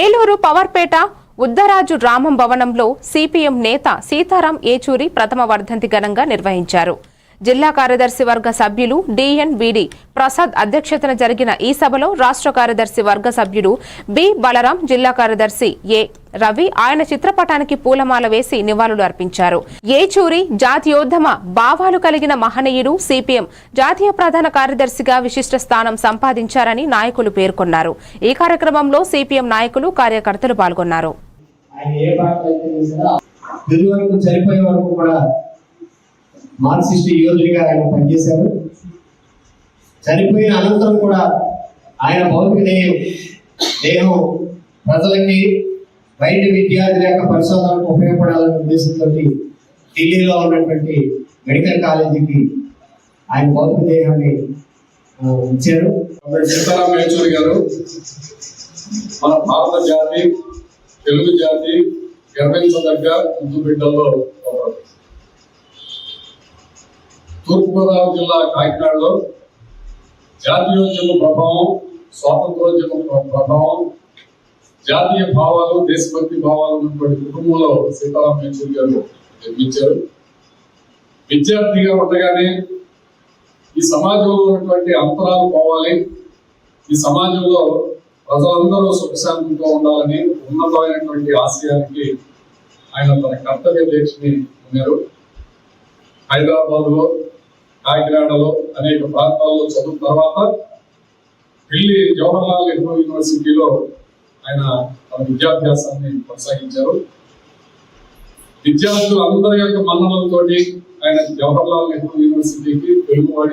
ఏలూరు పవర్పేట ఉద్దరాజు రామం భవనంలో సిపిఎం నేత సీతారాం ఏచూరి ప్రథమ వర్ధంతి ఘనంగా నిర్వహించారు. జిల్లా కార్యదర్శి వర్గ సభ్యులు డిఎన్బిడి ప్రసాద్ అధ్యక్షతన జరిగిన ఈ సభలో రాష్ట్ర కార్యదర్శి వర్గ సభ్యుడు బి బలరాం జిల్లా కార్యదర్శి ఏ రవి ఆయన చిత్రపటానికి పూలమాల వేసి నివాళులు అర్పించారు. ఏచూరి జాతీయోద్యమ భావాలు కలిగిన మహనీయుడు సిపిఎం జాతీయ ప్రధాన కార్యదర్శిగా విశిష్ట స్థానం సంపాదించారని నాయకులు పేర్కొన్నారు. ఈ కార్యక్రమంలో సిపిఎం నాయకులు కార్యకర్తలు పాల్గొన్నారు. ఆయన ఏ చనిపోయే వరకు కూడా మార్క్సిస్ట్ యోధుడిగా ఆయన పనిచేశారు. చనిపోయిన అనంతరం కూడా ఆయన భౌతిక దేహం దేహం ప్రజలకి వైద్య విద్యార్థి యొక్క పరిశోధనకు ఉపయోగపడాలనే ఉద్దేశంతో ఢిల్లీలో ఉన్నటువంటి మెడికల్ కాలేజీకి ఆయన భౌతిక దేహాన్ని ఆ, ఇచ్చారు. సీతారాం యేచూరి గారు మన భారత జాతి తెలుగు జాతి గర్వించదగ్గ ముందు బిడ్డల్లో తూర్పుగోదావరి జిల్లా కాకినాడలో జాతీయోద్యమ ప్రభావం స్వాతంత్రోద్యమ ప్రభావం జాతీయ భావాలు దేశభక్తి భావాలు ఉన్నటువంటి కుటుంబంలో సీతారాం యేచూరి గారు జన్మించారు. విద్యార్థిగా ఉండగానే ఈ సమాజంలో ఉన్నటువంటి అంతరాలు పోవాలి. ఈ సమాజంలో ప్రజలందరూ సుఖశాంతితో ఉండాలని ఉన్నతమైనటువంటి ఆశయానికి ఆయన తన కర్తవ్య దీక్షని ఉన్నారు. హైదరాబాద్లో కాకినాడలో అనేక ప్రాంతాల్లో చదువు తర్వాత ఢిల్లీ జవహర్లాల్ నెహ్రూ యూనివర్సిటీలో ఆయన తన విద్యాభ్యాసాన్ని కొనసాగించారు. విద్యార్థులందరి యొక్క మన్ననలతోటి ఆయన జవహర్లాల్ నెహ్రూ యూనివర్సిటీకి తెలుగువాడి